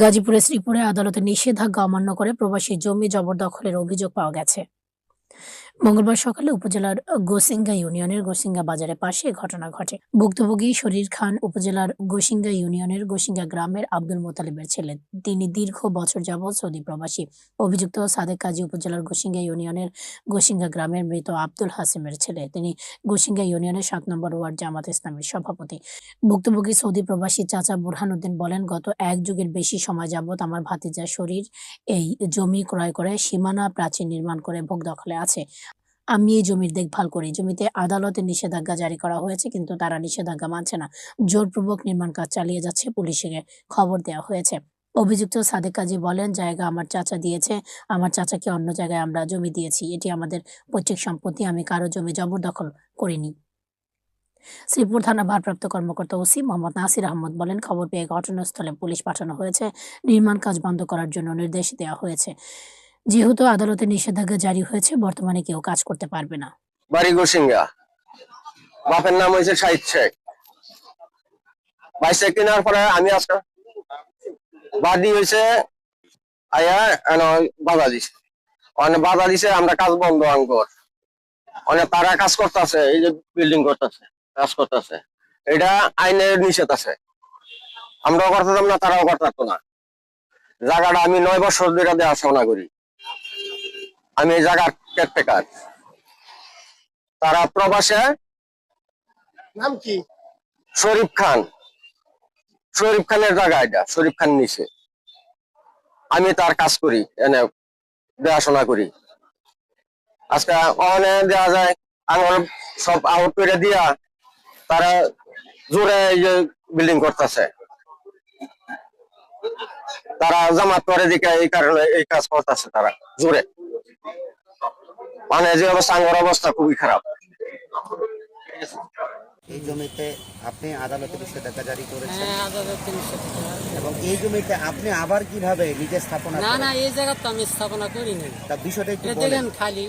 গাজীপুরের শ্রীপুরে আদালতে নিষেধাজ্ঞা অমান্য করে প্রবাসী জমি জবরদখলের অভিযোগ পাওয়া গেছে। মঙ্গলবার সকালে উপজেলার গোসিঙ্গা ইউনিয়নের গোসিঙ্গা বাজারের পাশে ঘটনা ঘটে। ভুক্তভোগী শরীর খান উপজেলার গোসিঙ্গা ইউনিয়নের গোসিঙ্গা গ্রামের আব্দুল মোতালিবের ছেলে। তিনি দীর্ঘ বছর যাবৎ সৌদি প্রবাসী। অভিযুক্ত সাদেক কাজী উপজেলার গোসিঙ্গা ইউনিয়নের গোসিঙ্গা গ্রামের মৃত আব্দুল হাসিমের ছেলে। তিনি গোসিঙ্গা ইউনিয়নের সাত নম্বর ওয়ার্ড জামাত ইসলামের সভাপতি। ভুক্তভোগী সৌদি প্রবাসী চাচা বুরহানুদ্দিন বলেন, গত এক যুগের বেশি সময় যাবৎ আমার ভাতিজা শরীর এই জমি ক্রয় করে সীমানা প্রাচীর নির্মাণ করে ভোগ দখলে আছে। আমি এই জমির দেখভাল করি। জমিতে আদালতে নিষেধাজ্ঞা জারি করা হয়েছে, কিন্তু তারা নিষেধাজ্ঞা মানছে না। জোরপূর্বক নির্মাণ কাজ চালিয়ে যাচ্ছে পুলিশকে খবর দেওয়া হয়েছে। অভিযুক্ত সাদেক কাজী বলেন, জায়গা আমার চাচা দিয়েছে। আমার চাচাকে অন্য জায়গায় আমরা জমি দিয়েছি। এটি আমাদের পৈতৃক সম্পত্তি। আমি কারও জমি জবরদখল করিনি। শ্রীপুর থানা ভারপ্রাপ্ত কর্মকর্তা ওসি মোহাম্মদ নাসির আহমদ বলেন, খবর পেয়ে ঘটনাস্থলে পুলিশ পাঠানো হয়েছে। নির্মাণ কাজ বন্ধ করার জন্য নির্দেশ দেওয়া হয়েছে। যেহেতু আদালতে নিষেধাজ্ঞা জারি হয়েছে, বর্তমানে কেউ কাজ করতে পারবে না। বাড়ি গোসিঙ্গা বাপের নাম হয়েছে শাহিদ শেখ। বাইশে কেনার পরে আমি আজকে বাদি হয়েছে আয়া বাধা দিছে অনেক বাধা দিছে আমরা কাজ বন্ধ আঙ্কর অনেক তারা কাজ করতেছে, এই যে বিল্ডিং করতেছে, কাজ করতেছে। এটা আইনের নিষেধ আছে। আমরাও করতাম না, তারাও করতো না। জায়গাটা আমি নয় বছর ধরে দেওয়া করি। আমি এই জায়গার কেয়ারটেকার তারা প্রবাসে নাম কি? শরীফ খান। শরীফ খানের জায়গা এটা শরীফ খান নিচে। আমি তার কাজ করি এনে দেখাশোনা করি। আজকে অনেক দেওয়া যায় আঙুল সব আউট করে দিয়া তারা জোরে বিল্ডিং করতেছে। তারা জামাত করে দিকে এই কারণে এই কাজ করতেছে তারা জোরে। মানে যে অবস্থা আঙ্গর অবস্থা খুবই খারাপ। এই জমিতে আপনি আদালতে নিষেধাজ্ঞা জারি করেছেন। হ্যাঁ। এবং এই জমিতে আপনি আবার কীভাবে নিজে স্থাপনা না না করেন? এই জায়গা তো আমি স্থাপনা করি নাই। তা বিষয়টা একটু বলেন। দেখেন খালি।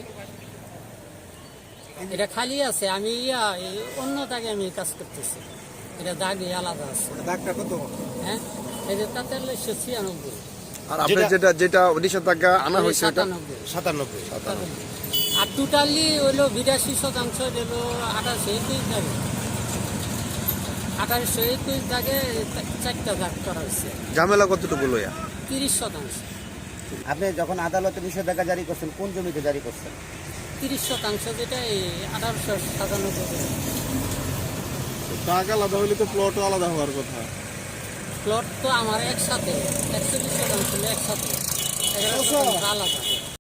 এটা খালি আছে আমি ইয়া অন্য দাগে আমি কাজ করতেছি। এটা দাগে আলাদা আছে। দাগটা কত হ্যাঁ এই যে তাতে ছিয়ানব্বই। আর আপনি যেটা যেটা নিষেধাজ্ঞা আনা হয়েছে ওটা? সাতানব্বই। সাতানব্বই। আর টোটালি হইল বিরাশি শতাংশ হইল আঠাশো একুশ দাগে। আঠাশশো একুশ দাগে চারটা দাগ করা হয়েছে। ঝামেলা কতটুকু লইয়া? তিরিশ শতাংশ। আপনি যখন আদালতে নিষেধাজ্ঞা জারি করছেন কোন জমিতে জারি করছেন? তিরিশ শতাংশ যেটা এই আঠারোশো সাতানব্বই। টাকা আলাদা হইলে তো প্লটও আলাদা হওয়ার কথা। প্লট তো আমার একসাথে একচল্লিশ শতাংশ একসাথে। আলাদা।